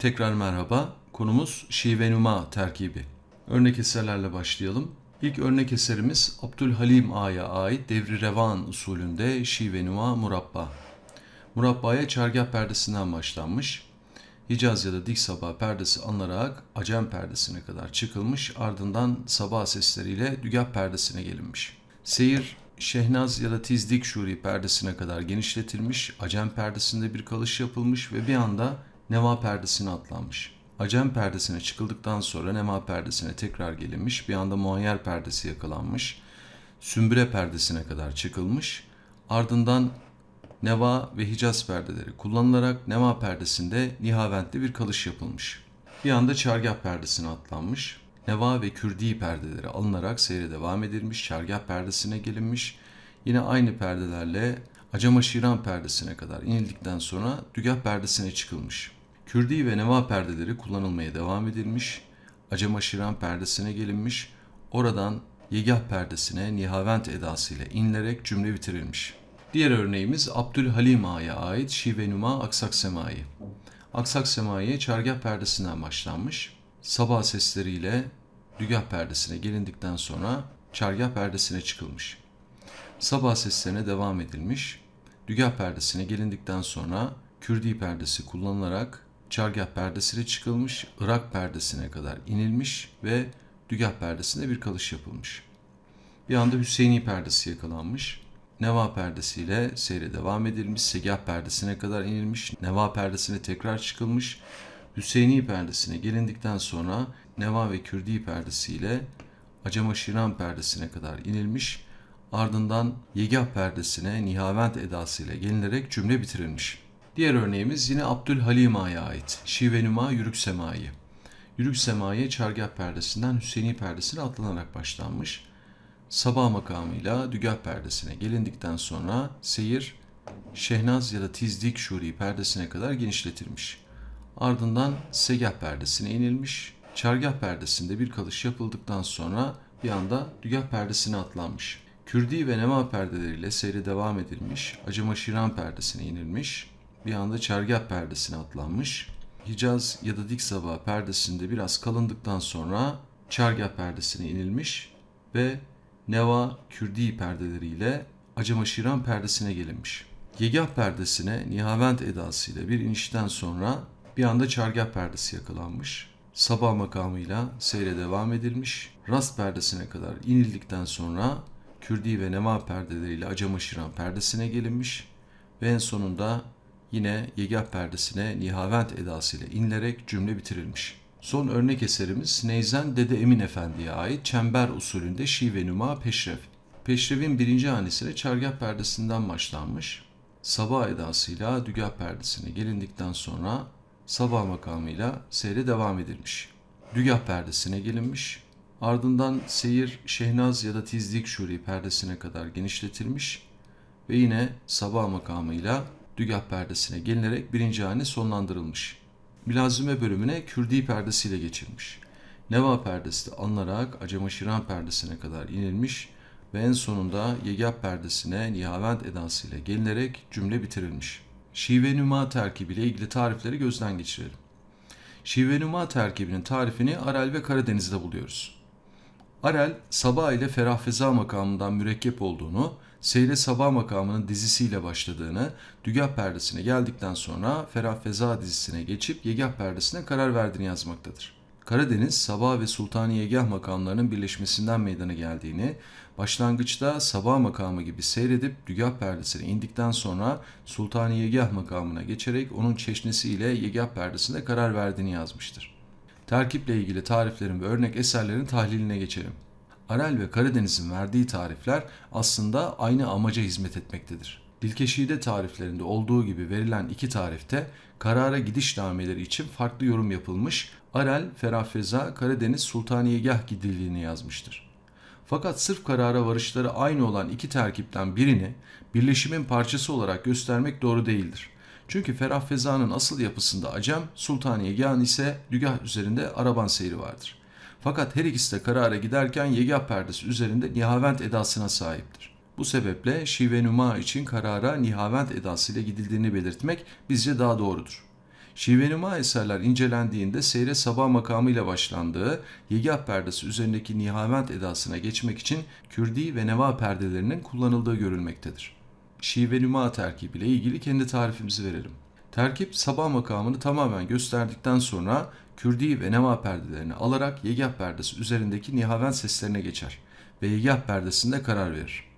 Tekrar merhaba. Konumuz şive numa terkibi. Örnek eserlerle başlayalım. İlk örnek eserimiz Abdülhalim Ağa'ya ait Devri Revan usulünde şive numa murabba. Murabbaya çargah perdesinden başlanmış. Hicaz ya da dik sabah perdesi alınarak Acem perdesine kadar çıkılmış ardından sabah sesleriyle dügah perdesine gelinmiş. Seyir Şehnaz ya da Tizdik Şuri perdesine kadar genişletilmiş, Acem perdesinde bir kalış yapılmış ve bir anda Neva perdesine atlanmış. Acem perdesine çıkıldıktan sonra Nema perdesine tekrar gelinmiş, bir anda Muayyer perdesi yakalanmış, Sümbüre perdesine kadar çıkılmış, ardından Neva ve Hicaz perdeleri kullanılarak Neva perdesinde nihaventli bir kalış yapılmış. Bir anda Çargah perdesine atlanmış. Neva ve Kürdi perdeleri alınarak seyre devam edilmiş. Çargah perdesine gelinmiş. Yine aynı perdelerle Acama Şiran perdesine kadar inildikten sonra Dügah perdesine çıkılmış. Kürdi ve Neva perdeleri kullanılmaya devam edilmiş. Acama Şiran perdesine gelinmiş. Oradan Yegah perdesine nihavent edasıyla inilerek cümle bitirilmiş. Diğer örneğimiz Abdülhalim Ağa'ya ait Şive Numa Aksak Semai. Aksak Semai'ye çargah perdesinden başlanmış. Sabah sesleriyle dügah perdesine gelindikten sonra çargah perdesine çıkılmış. Sabah seslerine devam edilmiş. Dügah perdesine gelindikten sonra Kürdi perdesi kullanılarak çargah perdesine çıkılmış, Irak perdesine kadar inilmiş ve dügah perdesinde bir kalış yapılmış. Bir anda Hüseyini perdesi yakalanmış. Neva perdesiyle seyre devam edilmiş, Segah perdesine kadar inilmiş, Neva perdesine tekrar çıkılmış, Hüseyini perdesine gelindikten sonra Neva ve Kürdi perdesiyle Acama Şiran perdesine kadar inilmiş, ardından Yegah perdesine nihavent edasıyla gelinerek cümle bitirilmiş. Diğer örneğimiz yine Abdülhalim Ağa'ya ait Şive Numa Yürük Semai. Yürük Semai'ye çargah perdesinden Hüseyini perdesine atlanarak başlanmış. Sabah makamıyla dügah perdesine gelindikten sonra seyir Şehnaz ya da Tizdik Şuri perdesine kadar genişletilmiş. Ardından Segah perdesine inilmiş. Çargah perdesinde bir kalış yapıldıktan sonra bir anda dügah perdesine atlanmış. Kürdi ve Nema perdeleriyle seyre devam edilmiş. Acıma Şiran perdesine inilmiş. Bir anda çargah perdesine atlanmış. Hicaz ya da dik sabah perdesinde biraz kalındıktan sonra çargah perdesine inilmiş ve Neva Kürdi perdeleriyle Acama Şiran perdesine gelinmiş. Yegah perdesine nihavent edasıyla bir inişten sonra bir anda çargah perdesi yakalanmış. Sabah makamıyla seyre devam edilmiş. Rast perdesine kadar inildikten sonra Kürdi ve Nema perdeleriyle Acama Şiran perdesine gelinmiş ve en sonunda yine Yegah perdesine nihavent edasıyla inilerek cümle bitirilmiş. Son örnek eserimiz Neyzen Dede Emin Efendi'ye ait çember usulünde şive numa peşrev. Peşrevin birinci hanesine çargah perdesinden başlanmış. Sabah edasıyla dügah perdesine gelindikten sonra sabah makamıyla seyre devam edilmiş. Dügah perdesine gelinmiş. Ardından seyir Şehnaz ya da Tizdik Şuri perdesine kadar genişletilmiş ve yine sabah makamıyla dügah perdesine gelinerek birinci hane sonlandırılmış. Milazime bölümüne Kürdi perdesiyle geçilmiş. Neva perdesi de alınarak Acema Şiran perdesine kadar inilmiş ve en sonunda Yegah perdesine nihavent edasıyla gelinerek cümle bitirilmiş. Şive nüma terkibiyle ilgili tarifleri gözden geçirelim. Şive nüma terkibinin tarifini Arel ve Karadeniz'de buluyoruz. Arel, Sabah ile Ferah Feza makamından mürekkep olduğunu, Seyle Sabah makamının dizisiyle başladığını, Dügah perdesine geldikten sonra Ferah Feza dizisine geçip Yegah perdesine karar verdiğini yazmaktadır. Karadeniz, Sabah ve Sultani Yegah makamlarının birleşmesinden meydana geldiğini, başlangıçta Sabah makamı gibi seyredip Dügah perdesine indikten sonra Sultani Yegah makamına geçerek onun çeşnesi ile Yegah perdesinde karar verdiğini yazmıştır. Terkiple ilgili tariflerin ve örnek eserlerin tahliline geçelim. Arel ve Karadeniz'in verdiği tarifler aslında aynı amaca hizmet etmektedir. Dilkeşide tariflerinde olduğu gibi verilen iki tarifte karara gidiş nameleri için farklı yorum yapılmış, Arel, Ferafeza, Karadeniz, Sultaniyegah gidildiğini yazmıştır. Fakat sırf karara varışları aynı olan iki terkipten birini birleşimin parçası olarak göstermek doğru değildir. Çünkü Ferah Feza'nın asıl yapısında Acem, Sultaniyegah'ın ise Dügah üzerinde Araban seyri vardır. Fakat her ikisi de karara giderken Yegah perdesi üzerinde nihavent edasına sahiptir. Bu sebeple şive numa için karara nihavent edasıyla gidildiğini belirtmek bizce daha doğrudur. Şivenuma eserler incelendiğinde seyre sabah makamıyla başlandığı, yegah perdesi üzerindeki nihavent edasına geçmek için kürdi ve neva perdelerinin kullanıldığı görülmektedir. Şivenuma terkibiyle ilgili kendi tarifimizi verelim. Terkip sabah makamını tamamen gösterdikten sonra kürdi ve neva perdelerini alarak yegah perdesi üzerindeki nihavent seslerine geçer ve yegah perdesinde karar verir.